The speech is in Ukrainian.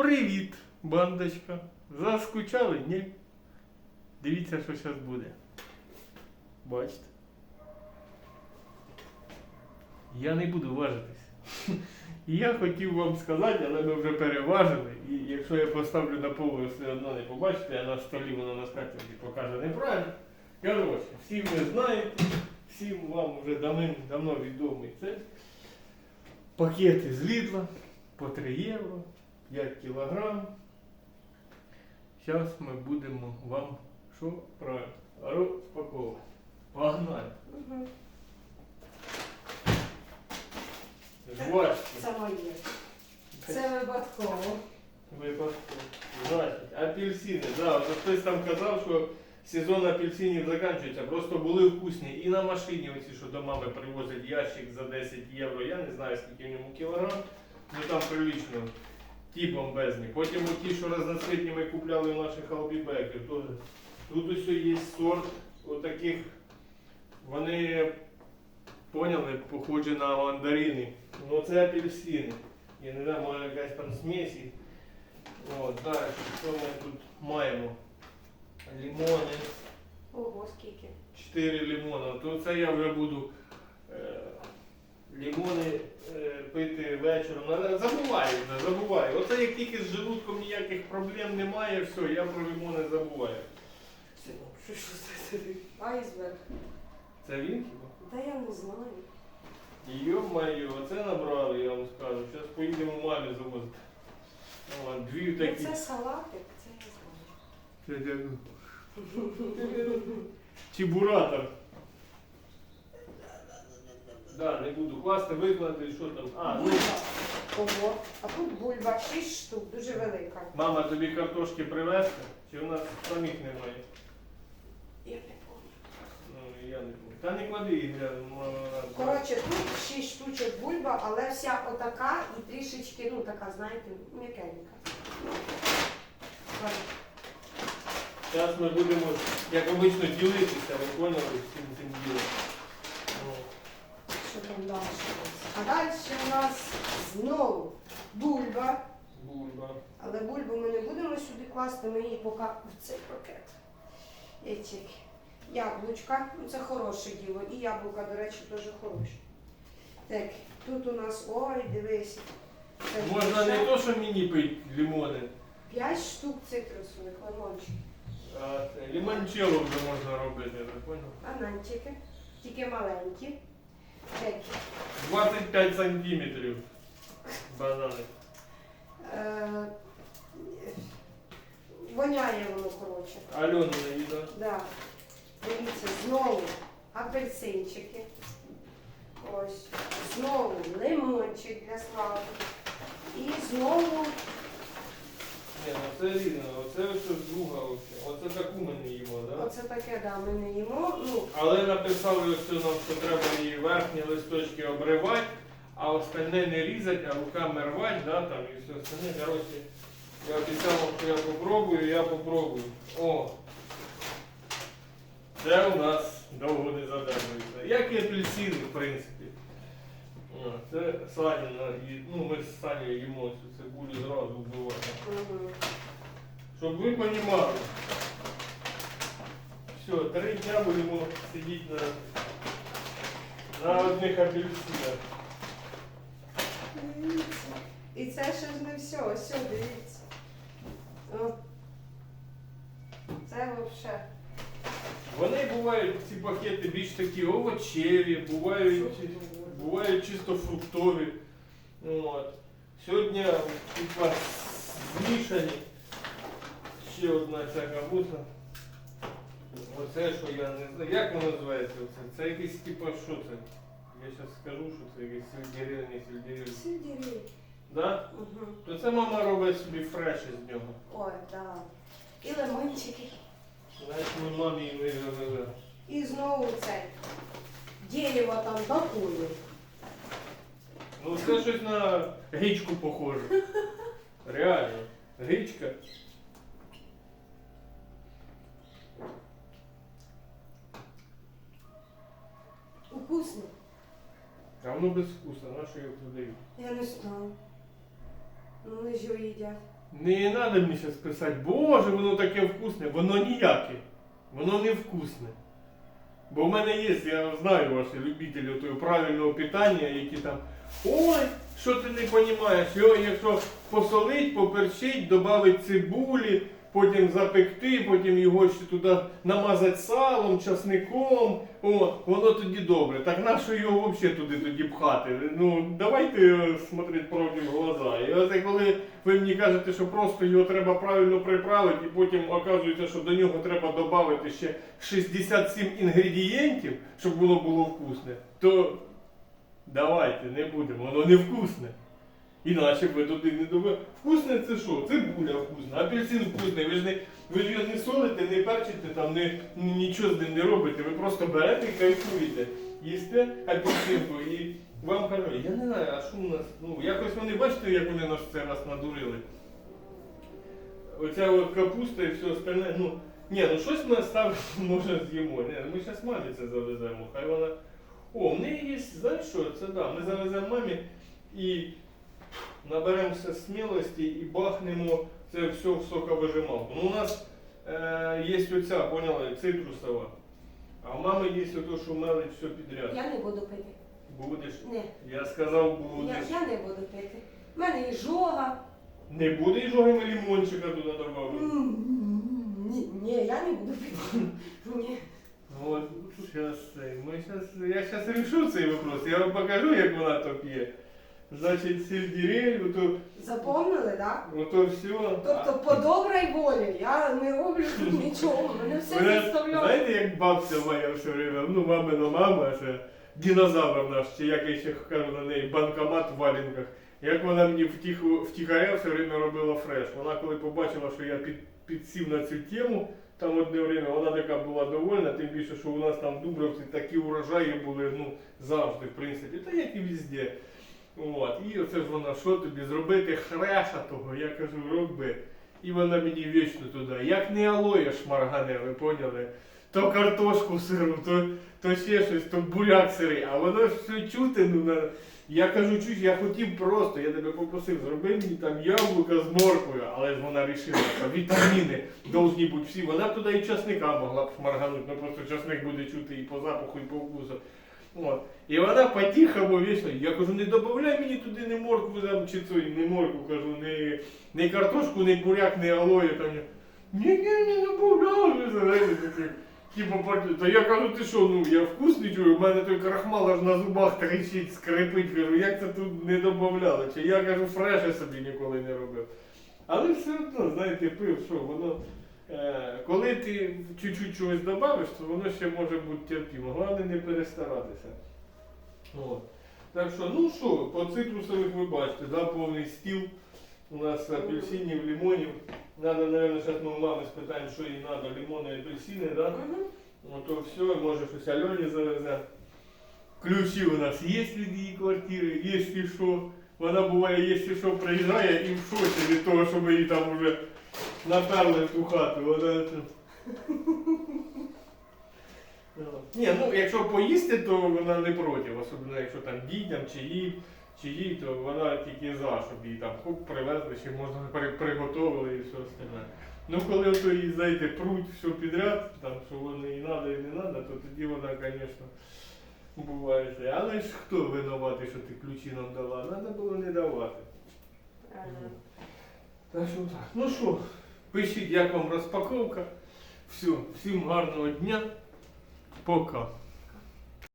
Привіт, бандочка. Заскучали? Ні. Дивіться, що зараз буде. Бачите? Я не буду важитись. Я хотів вам сказати, але ми вже переважили. І якщо я поставлю на полу, все одно не побачите, а на столі воно на скатерті покаже неправильно. Коротше, всі ви знаєте, всім вам вже давним-давно відомий це. Пакети з Лідла по 3 євро, 5 кілограм. Зараз ми будемо вам що розпаковувати. Погнали. Мгм. Бачите, Це моє. Це випадково. випадково. Значить, апельсини. Да, от хтось там казав, що сезон апельсинів закінчується. Просто були вкусні. І на машині оці, що до мами привозять ящик за 10 євро. Я не знаю, скільки в ньому кілограм. Ну там прилично. Ті бомбезні. Потім ті, що разноцвітні ми купляли у наших албібеків. Тут ось є сорт отаких. Вони поняли, похожі на мандарини. Ну це апельсини. Я не знаю, може якась там смесь. їх. От, далі, що ми тут маємо? Лимони. Ого, скільки. 4 лимона. То це я вже буду е, лимони пити вечором. Але Забуваю забуваю. Оце як тільки з желудком ніяких проблем немає, все, я про лимони забуваю. Що, що це? Айсберг. Це він? Та я не знаю. Йо-моє, оце набрали, я вам скажу. Зараз поїдемо мамі завозити. О, дві Ну, такі. Це салатик, це я знаю. Це дякую. Чебуратор. Да, не буду класти, викладати, що там. А, ну, Бульба. Ого. А тут бульба 6 штук, дуже велика. мама тобі картошки привезти, чи в нас самих немає? Я не пам'ятаю. Ну, я не помню. Та не клади їх, я, мама, Коротше, тут 6 штучок бульба, але вся отака і трішечки, ну така, знаєте, м'якенька. Ладно. Зараз ми будемо, як обично, ділитися, ви поняли, всім цим ділом. О. Що там далі? А далі у нас знову бульба. Бульба. Але бульбу ми не будемо сюди класти, ми її поки в цей пакет. Яблучка, ну це хороше діло. І яблука, до речі, теж хороші. Так, тут у нас, ой, дивись. Це Можна не ще то, що мені пить лимони, П'ять штук цитрусових лимончиків. а це вже можна робити, ви поняли? Бананчики, тільки маленькі. Так, 25 сантиметрів банани. е, воняє воно, коротше. Альона не їда. Да. Дивіться, знову апельсинчики. Ось. Знову лимончик для слави. І знову Ні, ну це різно, оце ось друга оце. Оце таку ми не їмо, да? оце таке, да, ми не їмо. Ну, Але написали ось нам, що треба її верхні листочки обривати, а остальне не різати, а руками рвати, да, там і все остальне. Коротше, я обіцяв, вам, що я попробую, я попробую. О! Це у нас довго не задержується. Як і апельсини, в принципі. О, Це Саніна, і- ну ми з Санєю їмо цю цибулю зразу вбиваємо. Щоб ви розуміли. Все, три дня будемо сидіти на, на одних апельсинах. Дивіться. І це ще ж не все, ось все, дивіться. О. Це взагалі. Вони бувають, ці пакети більш такі овочеві, бувають, бувають чисто фруктові. От. Сьогодні типа змішані. Ще одна ця капуста. Оце що я не знаю. Як воно називається? Оце? Це якийсь типа що це? Я зараз скажу, що це якийсь сельдерей, не сельдерей. Сидірі. Да? Угу. То це мама робить собі фреш із нього. Ой, да. І лимончики. Знаєш, ми мамі і вивели. І знову цей. Дерево там бакує. Ну це щось на гречку похоже. Реально. Гречка. Вкусно. А воно без вкуса, на що його продають? Я не знаю. Ну, вони ж його їдять. Не треба мені зараз писати, боже, воно таке вкусне, воно ніяке. Воно не вкусне. Бо в мене є, я знаю ваші любителі того правильного питання, які там. Ой, що ти не розумієш, якщо посолить, поперчить, додати цибулі, потім запекти, потім його ще туди намазати салом, часником, о, воно тоді добре. Так нащо його взагалі туди тоді пхати? Ну, давайте е, смотреть правді в глаза. І оце коли ви мені кажете, що просто його треба правильно приправити, і потім оказується, що до нього треба додати ще 67 інгредієнтів, щоб воно було вкусне, то давайте не будемо, воно не вкусне. Іначе ви туди не добавили. Вкусне це що? Цибуля вкусна, апельсин вкусний. Ви ж не ви ж його не солите, не перчите, там не, нічого з ним не робите. Ви просто берете і кайфуєте. Їсте апельсинку і вам кажуть, я не знаю, а що у нас? Ну, якось вони бачите, як вони нас цей раз надурили. Оця от капуста і все остальне, ну. Ні, ну щось ми ставимо, може з'їмо. Ні, ми зараз мамі це завеземо. Хай вона. О, в неї є, знаєш що, це да, ми завеземо мамі і наберемося смілості і бахнемо це все в соковижималку. Ну, у нас е, є оця, поняли, цитрусова. А у мами є ото, що мелить все підряд. Я не буду пити. Будеш? Не. Я сказав, будеш. я не буду пити. У мене і жога. Не буде і жогами лимончика туди добавити. Ні, ні, я не буду пити. Ні. Вот, сейчас, мы сейчас, я сейчас решу цей вопрос. Я вам покажу, як вона то п'є. Значить, сельдерей, ото, Запомнили, так? ото все. Тобто по добрій волі я не роблю нічого. Мене все Мене, знаєте, як бабця моя все время, ну мамина мама, це динозавр наш, чи як я ще кажу на неї, банкомат в валенках. Як вона мені втіху, втіхаря все время робила фреш. Вона коли побачила, що я під, підсів на цю тему, там одне время вона така була довольна, тим більше, що у нас там в Дубровці такі урожаї були ну, завжди, в принципі, та як і везде. От. І оце ж вона, що тобі зробити хреша того, я кажу, роби. І вона мені вічно туди. Як не алоє шмаргане, ви поняли? То картошку сиру, то, то ще щось, то буряк сирий, а воно ж все чути, ну на. Я кажу, чусь, я хотів просто, я тебе попросив, зроби мені там яблука з морквою, але ж вона вирішила, що вітаміни повинні бути всі. Вона б туди і часника могла б шмарганути, ну просто часник буде чути і по запаху, і по вкусу. От. І вона по-тихому вічно, я кажу, не додай мені туди не моркву там, чи цю, не моркву, кажу, не, не картошку, не буряк, не алоє там. Ні, ні, не знаєте. Типу, то я кажу, ти що, ну я вкусний чую, у мене той крахмал аж на зубах тричить, скрипить, кажу, як це тут не додавали? Чи я кажу, фреша собі ніколи не робив. Але все одно, знаєте, пив, що воно. Е, коли ти чуть-чуть чогось додавиш, то воно ще може бути терпімо. Головне не перестаратися. От. Так що, ну що, по цитрусових ви бачите, да, повний стіл. У нас апельсинів, лимонів. Надо, наверное, зараз ми у мами спитаємо, що їй треба, лимони і апельсини, да? Ну то все, може щось Альоні завезе. Ключі у нас є від її квартири, якщо що. Вона буває, якщо що, приїжджає і в шоці від того, що ми її там вже наперли в ту хату. Вона... це- Ні, ну якщо поїсти, то вона не проти, особливо якщо там дітям чи їй, чи їй, то вона тільки за, щоб її там хоп, привезли, чи можна при- приготували і все остальне. Ну коли ото їй, знаєте, пруть все підряд, там, що воно і треба, і не треба, то тоді вона, звісно, буває. це. Але ж хто винуватий, що ти ключі нам дала? Треба було не давати. Правильно. Так що так. Ну що, пишіть, як вам розпаковка. Все, всім гарного дня. Пока.